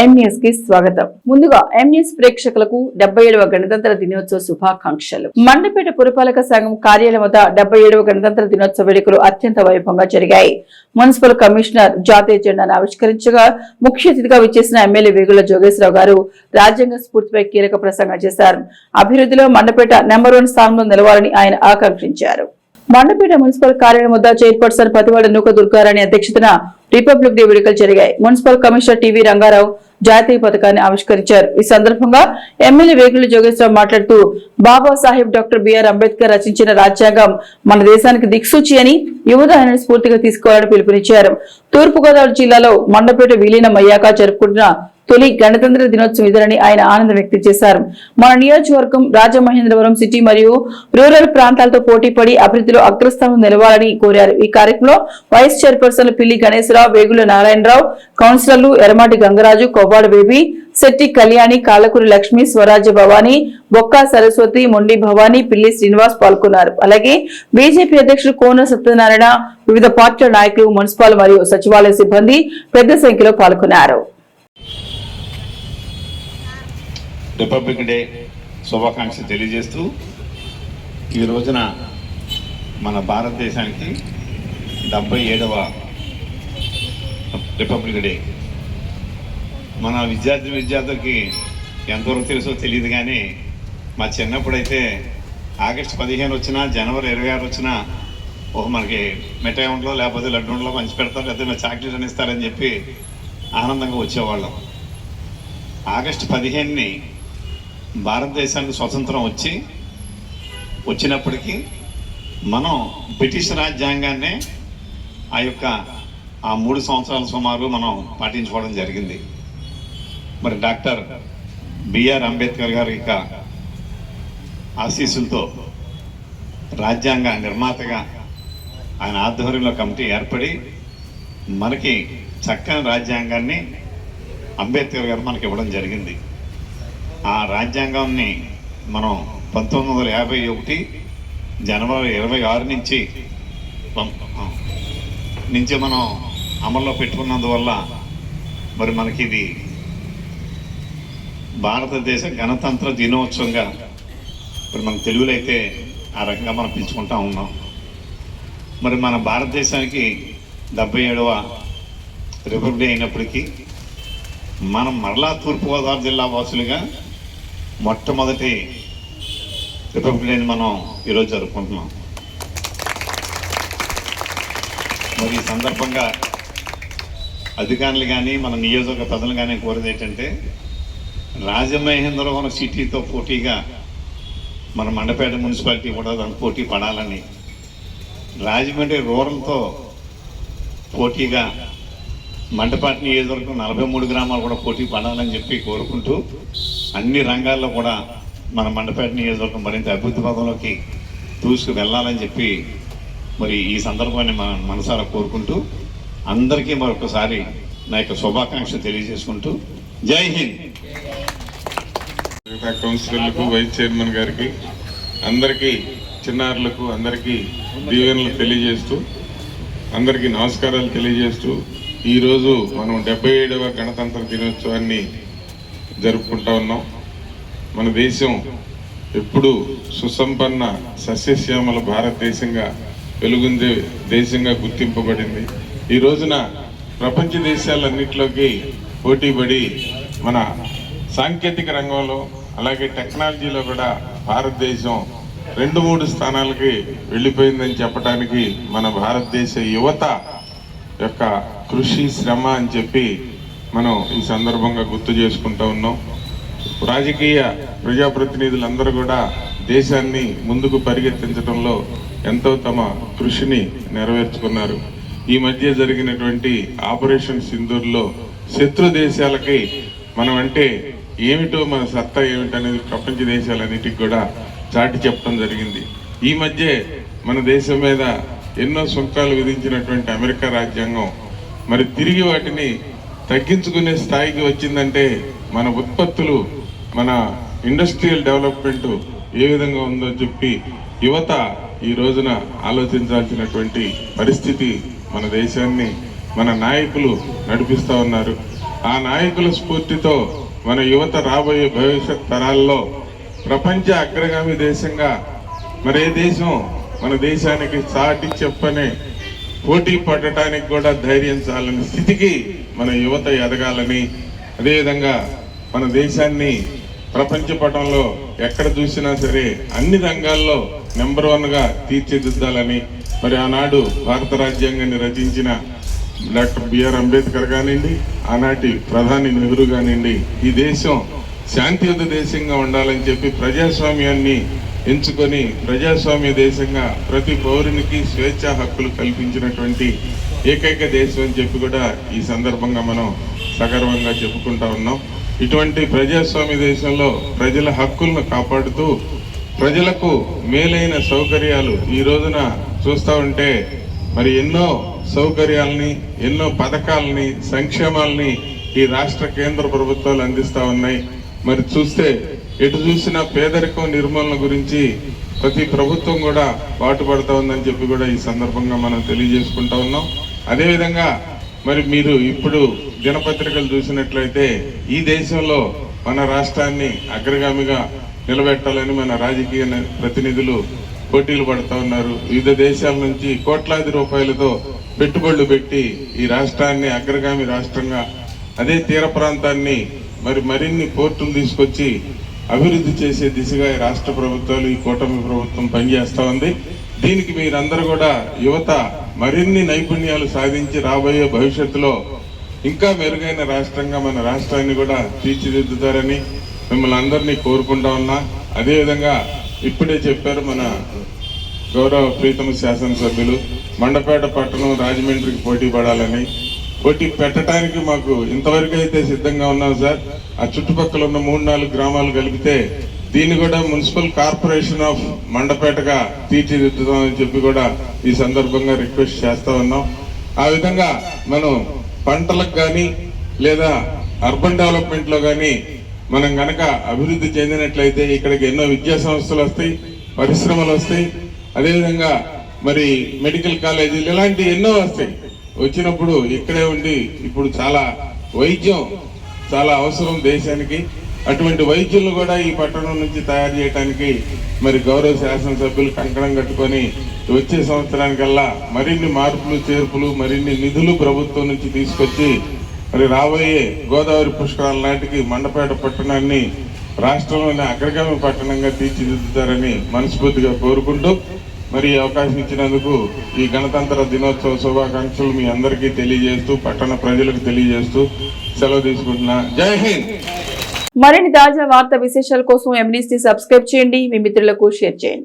ఎం కి స్వాగతం. ముందుగా ఎం ప్రేక్షకులకు డెబ్బై ఏడవ గణతంత్ర దినోత్సవ శుభాకాంక్షలు. మండపేట పురపాలక సంఘం కార్యాలయం వద్ద డెబ్బై ఏడవ గణతంత్ర దినోత్సవ వేడుకలు అత్యంత వైభవంగా జరిగాయి. మున్సిపల్ కమిషనర్ జాతీయ జెండాను ఆవిష్కరించగా ముఖ్య అతిథిగా విచ్చేసిన ఎమ్మెల్యే వేగుల జోగేశ్వరరావు గారు రాజ్యాంగ స్ఫూర్తిపై కీలక ప్రసంగం చేశారు. అభివృద్ధిలో మండపేట నెంబర్ వన్ స్థానంలో నిలవాలని ఆయన ఆకాంక్షించారు. మండపేట మున్సిపల్ కార్యాలయం వద్ద చైర్పర్సన్ పతివాడ నూక దుర్గారాణి అధ్యక్షతన రిపబ్లిక్ డే వేడుకలు జరిగాయి. మున్సిపల్ కమిషనర్ టీవీ రంగారావు జాతీయ పథకాన్ని ఆవిష్కరించారు. ఈ సందర్భంగా ఎమ్మెల్యే వేగుల జోగేశ్వరరావు మాట్లాడుతూ బాబాసాహెబ్ డాక్టర్ బిఆర్ అంబేద్కర్ రచించిన రాజ్యాంగం మన దేశానికి దిక్సూచి అని యువత స్ఫూర్తిగా తీసుకోవాలని పిలుపునిచ్చారు. తూర్పుగోదావరి జిల్లాలో మండపేట విలీనం అయ్యాక జరుపుకుంటున్న తొలి గణతంత్ర దినోత్సవం ఇదని ఆయన ఆనందం వ్యక్తం చేశారు. మన నియోజకవర్గం రాజమహేంద్రవరం సిటీ మరియు రూరల్ ప్రాంతాలతో పోటీ పడి అభివృద్ధిలో అగ్రస్థానం నిలవాలని కోరారు. ఈ కార్యక్రమంలో వైస్ చైర్పర్సన్ పిల్లి గణేశ్వరరావు వేగుల నారాయణరావు కౌన్సిలర్లు ఎర్రమాటి గంగరాజు కొవ్వాడ బేబీ శెట్టి కళ్యాణి కాలకూరి లక్ష్మి స్వరాజ్య భవానీ బొక్కా సరస్వతి మొండి భవానీ పిల్లి శ్రీనివాస్ పాల్గొన్నారు. అలాగే బీజేపీ అధ్యక్షుడు కోన సత్యనారాయణ వివిధ పార్టీల నాయకులు మున్సిపల్ మరియు సచివాలయ సిబ్బంది పెద్ద సంఖ్యలో పాల్గొన్నారు. రిపబ్లిక్ డే శుభాకాంక్ష తెలియజేస్తూ ఈ రోజున మన భారతదేశానికి డెబ్బై ఏడవ రిపబ్లిక్ డే. మన విద్యార్థి విద్యార్థులకి ఎంతవరకు తెలుసో తెలియదు కానీ మా చిన్నప్పుడైతే ఆగస్టు పదిహేను వచ్చినా జనవరి ఇరవై ఆరు వచ్చినా ఓ మనకి మిఠాయి ఉండలో లేకపోతే లడ్డు ఉండలో పంచి పెడతారు లేకపోతే చాక్లెట్ అని ఇస్తారని చెప్పి ఆనందంగా వచ్చేవాళ్ళం. ఆగస్టు పదిహేనుని భారతదేశానికి స్వతంత్రం వచ్చి వచ్చినప్పటికీ మనం బ్రిటిష్ రాజ్యాంగాన్నే ఆ యొక్క ఆ మూడు సంవత్సరాల సుమారు మనం పాటించుకోవడం జరిగింది. మరి డాక్టర్ బిఆర్ అంబేద్కర్ గారి యొక్క ఆశీస్సులతో రాజ్యాంగ నిర్మాతగా ఆయన ఆధ్వర్యంలో కమిటీ ఏర్పడి మనకి చక్కని రాజ్యాంగాన్ని అంబేద్కర్ గారు మనకి ఇవ్వడం జరిగింది. ఆ రాజ్యాంగాన్ని మనం పంతొమ్మిది వందల యాభై ఒకటి జనవరి ఇరవై ఆరు నుంచి నుంచి మనం అమల్లో పెట్టుకున్నందువల్ల మరి మనకి ఇది భారతదేశ గణతంత్ర దినోత్సవంగా ఇప్పుడు మన తెలుగులో అయితే ఆ రకంగా మనం పిలుచుకుంటా ఉన్నాం. మరి మన భారతదేశానికి డెబ్బై ఏడవ రిపబ్లిక్ డే అయినప్పటికీ మనం మరలా తూర్పుగోదావరి జిల్లా వాసులుగా మొట్టమొదటి రిపబ్లిక్ డేని మనం ఈరోజు జరుపుకుంటున్నాం. మరి ఈ సందర్భంగా అధికారులు కానీ మన నియోజకవర్గ ప్రజలు కానీ కోరేది ఏంటంటే రాజమహేంద్రవరం సిటీతో పోటీగా మన మండపేట మున్సిపాలిటీ కూడా దానికి పోటీ పడాలని. రాజమండ్రి రూరల్తో పోటీగా మండపాటి నియోజకవర్గం నలభై మూడు గ్రామాలు కూడా పోటీ పడాలని చెప్పి కోరుకుంటూ అన్ని రంగాల్లో కూడా మన మండపేట నియోజకవర్గం మరింత అభివృద్ధి పదంలోకి దూసుకు వెళ్ళాలని చెప్పి మరి ఈ సందర్భాన్ని మన మనసారా కోరుకుంటూ అందరికీ మరొకసారి నా యొక్క శుభాకాంక్షలు తెలియజేసుకుంటూ జై హింద్. కౌన్సిలర్లకు వైస్ చైర్మన్ గారికి అందరికీ చిన్నారులకు అందరికీ దీవెనలు తెలియజేస్తూ అందరికీ నమస్కారాలు తెలియజేస్తూ ఈరోజు మనం డెబ్బై ఏడవ గణతంత్ర దినోత్సవాన్ని జరుపుకుంటా ఉన్నాం. మన దేశం ఎప్పుడు సుసంపన్న సస్యశ్యామల భారతదేశంగా వెలుగుందే దేశంగా గుర్తింపబడింది. ఈ రోజున ప్రపంచ దేశాలన్నింటిలోకి పోటీపడి మన సాంకేతిక రంగంలో అలాగే టెక్నాలజీలో కూడా భారతదేశం రెండు మూడు స్థానాలకి వెళ్ళిపోయిందని చెప్పడానికి మన భారతదేశ యువత యొక్క కృషి శ్రమ అని చెప్పి మనం ఈ సందర్భంగా గుర్తు చేసుకుంటూ ఉన్నాం. రాజకీయ ప్రజాప్రతినిధులందరూ కూడా దేశాన్ని ముందుకు పరిగెత్తించడంలో ఎంతో తమ కృషిని నెరవేర్చుకున్నారు. ఈ మధ్య జరిగినటువంటి ఆపరేషన్ సింధూర్లో శత్రు దేశాలకి మనం అంటే ఏమిటో మన సత్తా ఏమిటనేది ప్రపంచ దేశాలన్నిటికి కూడా చాటి చెప్పడం జరిగింది. ఈ మధ్య మన దేశం మీద ఎన్నో సుంకాలు విధించినటువంటి అమెరికా రాజ్యాంగం మరి తిరిగి వాటిని తగ్గించుకునే స్థాయికి వచ్చిందంటే మన ఉత్పత్తులు మన ఇండస్ట్రియల్ డెవలప్మెంట్ ఏ విధంగా ఉందో చెప్పి యువత ఈ రోజున ఆలోచించాల్సినటువంటి పరిస్థితి మన దేశాన్ని మన నాయకులు నడిపిస్తూ ఉన్నారు. ఆ నాయకుల స్ఫూర్తితో మన యువత రాబోయే భవిష్యత్ తరాల్లో ప్రపంచ అగ్రగామి దేశంగా మరే దేశం మన దేశానికి సాటి చెప్పనే పోటీ పడటానికి కూడా ధైర్యం చాలని స్థితికి మన యువత ఎదగాలని అదేవిధంగా మన దేశాన్ని ప్రపంచ పటంలో ఎక్కడ చూసినా సరే అన్ని రంగాల్లో నెంబర్ వన్గా తీర్చిదిద్దాలని మరి ఆనాడు భారత రాజ్యాంగాన్ని రచించిన డాక్టర్ బిఆర్ అంబేద్కర్ కానివ్వండి ఆనాటి ప్రధాని నెహ్రూ కానివ్వండి ఈ దేశం శాంతియుత దేశంగా ఉండాలని చెప్పి ప్రజాస్వామ్యాన్ని ఎంచుకొని ప్రజాస్వామ్య దేశంగా ప్రతి పౌరునికి స్వేచ్ఛా హక్కులు కల్పించినటువంటి ఏకైక దేశం అని చెప్పి కూడా ఈ సందర్భంగా మనం సగర్వంగా చెప్పుకుంటా ఉన్నాం. ఇటువంటి ప్రజాస్వామ్య దేశంలో ప్రజల హక్కులను కాపాడుతూ ప్రజలకు మేలైన సౌకర్యాలు ఈ రోజున చూస్తూ ఉంటే మరి ఎన్నో సౌకర్యాలని ఎన్నో పథకాలని సంక్షేమాలని ఈ రాష్ట్ర కేంద్ర ప్రభుత్వాలు అందిస్తా ఉన్నాయి. మరి చూస్తే ఎటు చూసినా పేదరికం నిర్మూలన గురించి ప్రతి ప్రభుత్వం కూడా పాటుపడతా ఉందని చెప్పి కూడా ఈ సందర్భంగా మనం తెలియజేసుకుంటా ఉన్నాం. అదేవిధంగా మరి మీరు ఇప్పుడు దినపత్రికలు చూసినట్లయితే ఈ దేశంలో మన రాష్ట్రాన్ని అగ్రగామిగా నిలబెట్టాలని మన రాజకీయ ప్రతినిధులు పోటీలు పడుతూ ఉన్నారు. వివిధ దేశాల నుంచి కోట్లాది రూపాయలతో పెట్టుబడులు పెట్టి ఈ రాష్ట్రాన్ని అగ్రగామి రాష్ట్రంగా అదే తీర ప్రాంతాన్ని మరి మరిన్ని పోర్టులు తీసుకొచ్చి అభివృద్ధి చేసే దిశగా ఈ రాష్ట్ర ప్రభుత్వాలు ఈ కూటమి ప్రభుత్వం పనిచేస్తూ ఉంది. దీనికి మీరందరూ కూడా యువత మరిన్ని నైపుణ్యాలు సాధించి రాబోయే భవిష్యత్తులో ఇంకా మెరుగైన రాష్ట్రంగా మన రాష్ట్రాన్ని కూడా తీర్చిదిద్దుతారని మిమ్మల్ని అందరినీ కోరుకుంటా ఉన్నా. అదేవిధంగా ఇప్పుడే చెప్పారు మన గౌరవ ప్రీతమ శాసనసభ్యులు. మండపేట పట్టణం రాజమండ్రికి పోటీ పడాలని. పోటీ పెట్టడానికి మాకు ఇంతవరకు అయితే సిద్ధంగా ఉన్నాం సార్. ఆ చుట్టుపక్కల ఉన్న మూడు నాలుగు గ్రామాలు కలిపితే దీన్ని కూడా మున్సిపల్ కార్పొరేషన్ ఆఫ్ మండపేటగా తీర్చిదిద్దుతామని చెప్పి కూడా ఈ సందర్భంగా రిక్వెస్ట్ చేస్తా ఉన్నాం. ఆ విధంగా మనం పంటలకు కానీ లేదా అర్బన్ డెవలప్మెంట్లో కానీ మనం గనక అభివృద్ధి చెందినట్లయితే ఇక్కడికి ఎన్నో విద్యా సంస్థలు వస్తాయి పరిశ్రమలు వస్తాయి. అదేవిధంగా మరి మెడికల్ కాలేజీలు ఇలాంటి ఎన్నో వస్తాయి. వచ్చినప్పుడు ఇక్కడే ఉండి ఇప్పుడు చాలా వైద్యం చాలా అవసరం దేశానికి. అటువంటి వైద్యులను కూడా ఈ పట్టణం నుంచి తయారు చేయడానికి మరి గౌరవ శాసనసభ్యులు కంకణం కట్టుకొని వచ్చే సంవత్సరానికల్లా మరిన్ని మార్పులు చేర్పులు మరిన్ని నిధులు ప్రభుత్వం నుంచి తీసుకొచ్చి మరి రాబోయే గోదావరి పుష్కరాల నాటికి మండపేట పట్టణాన్ని రాష్ట్రంలోని అగ్రగామి పట్టణంగా తీర్చిదిద్దుతారని మనస్ఫూర్తిగా కోరుకుంటూ మరి అవకాశం ఇచ్చినందుకు ఈ గణతంత్ర దినోత్సవ శుభాకాంక్షలు మీ అందరికీ తెలియజేస్తూ పట్టణ ప్రజలకు తెలియజేస్తూ సెలవు తీసుకుంటున్నా. జై హింద్! మరిన్ని తాజా వార్త విశేషాల కోసం ఎంనీస్ సబ్స్క్రైబ్ చేయండి. మీ మిత్రులకు షేర్ చేయండి.